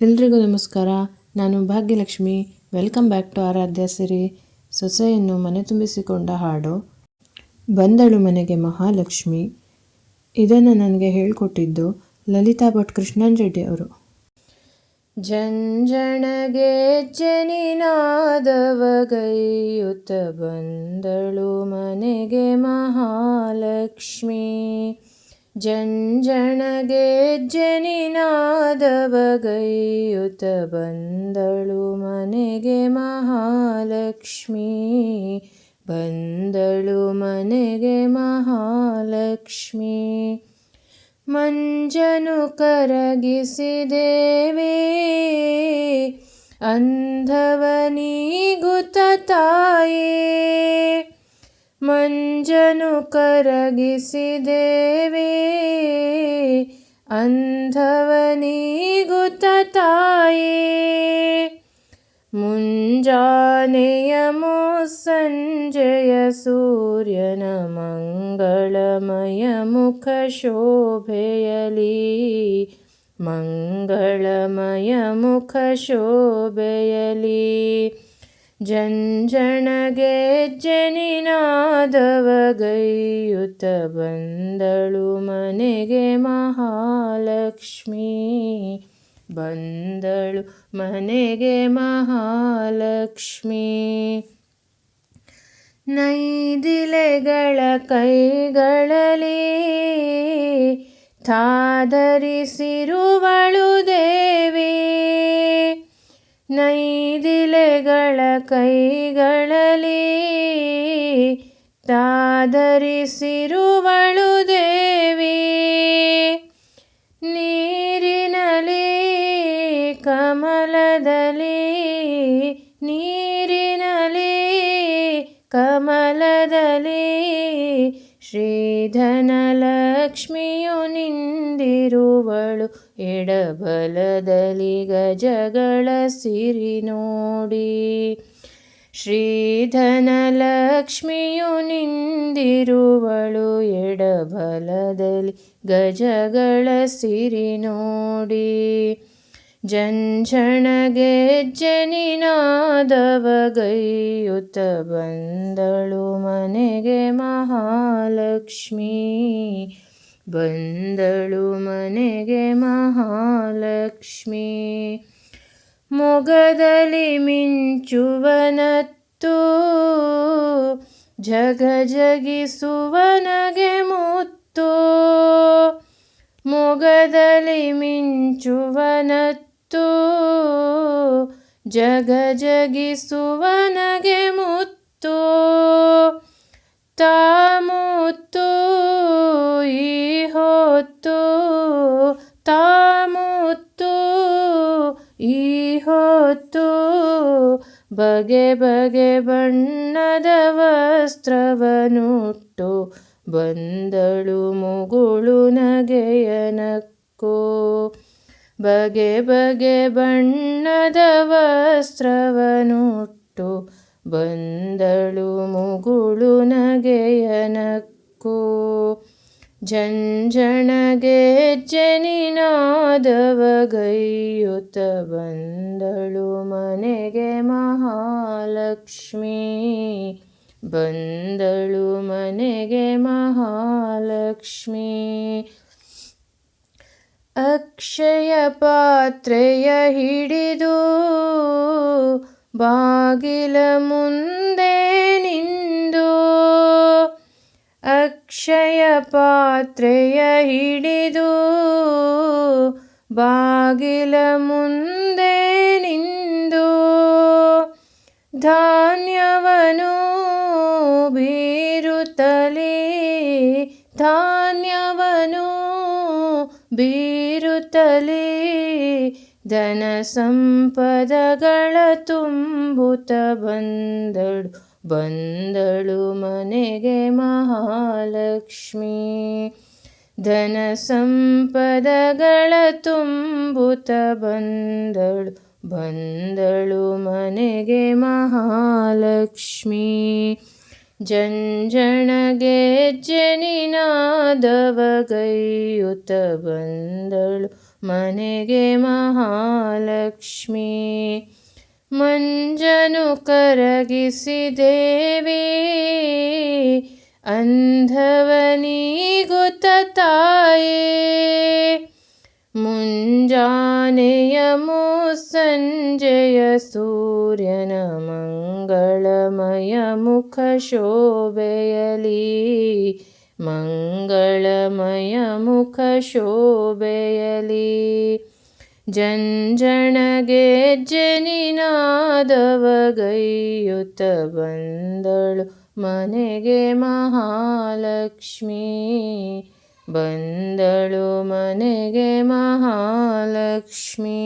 ಎಲ್ರಿಗೂ ನಮಸ್ಕಾರ. ನಾನು Bhagyalakshmi. Welcome back to Aradhya Siri ಸೊಸೆಯನ್ನು ಮನೆ ತುಂಬಿಸಿಕೊಂಡ ಹಾಡು, ಬಂದಳು ಮನೆಗೆ ಮಹಾಲಕ್ಷ್ಮಿ. ಇದನ್ನು ನನಗೆ ಹೇಳಿಕೊಟ್ಟಿದ್ದು ಲಲಿತಾ ಭಟ್ ಕೃಷ್ಣನ್ ರೆಡ್ಡಿ ಅವರು. ಜಂಜಣಗೆ ಜನಿನಾದವಗೈಯುತ ಬಂದಳು ಮನೆಗೆ ಮಹಾಲಕ್ಷ್ಮಿ. ಜಂಜಣಗೆ ಜನಿನಾದವಗೈಯುತ ಬಂದಳು ಮನೆಗೆ ಮಹಾಲಕ್ಷ್ಮೀ. ಬಂದಳು ಮನೆಗೆ ಮಹಾಲಕ್ಷ್ಮಿ. ಮಂಜನು ಕರಗಿಸಿದೇವೆ ಅಂಧವನೀಗುತ ತಾಯೇ. ಮಂಜನು ಕರಗಿಸಿದೇವೆ ಅಂಧವನೀಗುತ ತಾಯೇ. ಮುಂಜಾನೆಯ ಸಂಜೆಯ ಸೂರ್ಯನ ಮಂಗಳಮಯ ಮುಖ ಶೋಭೆಯಲಿ ಮಂಗಳಮಯ ಮುಖ ಶೋಭೆಯಲಿ. ಜಂಜಣಗೆ ಜನಿನಾದವಗೈಯುತ ಬಂದಳು ಮನೆಗೆ ಮಹಾಲಕ್ಷ್ಮಿ. ಬಂದಳು ಮನೆಗೆ ಮಹಾಲಕ್ಷ್ಮಿ. ನೈದಿಲೆಗಳ ಕೈಗಳಲ್ಲಿ ತಾದರಿಸಿರುವಳು ದೇವಿ. ನೈದಿಲೆಗಳ ಕೈಗಳಲ್ಲಿ ತಾದರಿಸಿರುವಳು ದೇವಿ. ನೀರಿನಲಿ ಕಮಲದಲ್ಲಿ ನೀರಿನಲಿ ಕಮಲದಲ್ಲಿ ಶ್ರೀಧನಲಕ್ಷ್ಮಿಯು ನಿಂದಿರುವಳು ಎಡಬಲದಲ್ಲಿ ಗಜಗಳ ಸಿರಿ ನೋಡಿ. ಶ್ರೀಧನಲಕ್ಷ್ಮಿಯು ನಿಂದಿರುವಳು ಎಡಬಲದಲ್ಲಿ ಗಜಗಳ ಸಿರಿ ನೋಡಿ. ಜಂಜಣಗೆ ಜನಿನಾದವಗೈಯುತ ಬಂದಳು ಮನೆಗೆ ಮಹಾಲಕ್ಷ್ಮಿ. ಬಂದಳು ಮನೆಗೆ ಮಹಾಲಕ್ಷ್ಮಿ. ಮೊಗದಲ್ಲಿ ಮಿಂಚುವನತ್ತು ಜಗ ಜಗಿಸುವನಗೆ ಮುತ್ತು. ಮೊಗದಲ್ಲಿ ಮಿಂಚುವನತ್ತು ಜಗ ಜಗಿಸುವನಗೆ ಮುತ್ತು. ತಾಮುತ್ತು ಈ ಹೊತ್ತು. ತಾಮುತ್ತು ಈ ಹೊತ್ತು. ಬಗೆ ಬಗೆ ಬಣ್ಣದ ವಸ್ತ್ರವನುಟ್ಟು ಬಂದಳು ಮುಗುಳು ನಗೆಯನಕ್ಕೋ ಬಗೆ ಬಗೆ ಬಣ್ಣದ ವಸ್ತ್ರವನುಟ್ಟು ಬಂದಳು ಮುಗುಳು ನಗೆಯನಕ್ಕೂ. ಜಂಜಣಗೆ ಜನಿನಾದವಗೈಯುತ ಬಂದಳು ಮನೆಗೆ ಮಹಾಲಕ್ಷ್ಮೀ. ಬಂದಳು ಮನೆಗೆ ಮಹಾಲಕ್ಷ್ಮಿ. ಅಕ್ಷಯ ಪಾತ್ರೆಯ ಹಿಡಿದು ಬಾಗಿಲ ಮುಂದೆ ನಿಂದು. ಅಕ್ಷಯ ಪಾತ್ರೆಯ ಹಿಡಿದು ಬಾಗಿಲ ಮುಂದೆ ನಿಂದು. ಧಾನ್ಯವನು ಬೀರುತ್ತಲೇ ಧಾನ್ಯವನು ಬೀರುತ್ತಲೇ ಧನ ಸಂಪದಗಳ ತುಂಬುತ್ತ ಬಂದಳು ಬಂದಳು ಮನೆಗೆ ಮಹಾಲಕ್ಷ್ಮಿ. ಧನ ಸಂಪದಗಳ ತುಂಬುತ್ತ ಬಂದಳು ಬಂದಳು ಮನೆಗೆ ಮಹಾಲಕ್ಷ್ಮಿ. ಜಂಜಣಗೆ ಜನಿನಾದವಗೈಯುತ ಬಂದಳು ಮನೆಗೆ ಮಹಾಲಕ್ಷ್ಮಿ ಮಂಜನು ಕರಗಿಸಿ ದೇವಿ ಅಂಧವನಿಗುತ ತಾಯೇ ಮುಂಜಾನೆಯ ಸಂಜೆಯ ಸೂರ್ಯನ ಮಂಗಳಮಯ ಮುಖ ಶೋಭೆಯಲಿ. ಮಂಗಳಮಯ ಮುಖ ಶೋಭೆಯಲಿ. ಜಂಜಣಗೆ ಜನಿನಾದವಗೈಯುತ ಬಂದಳು ಮನೆಗೆ ಮಹಾಲಕ್ಷ್ಮಿ. ಬಂದಳು ಮನೆಗೆ ಮಹಾಲಕ್ಷ್ಮಿ.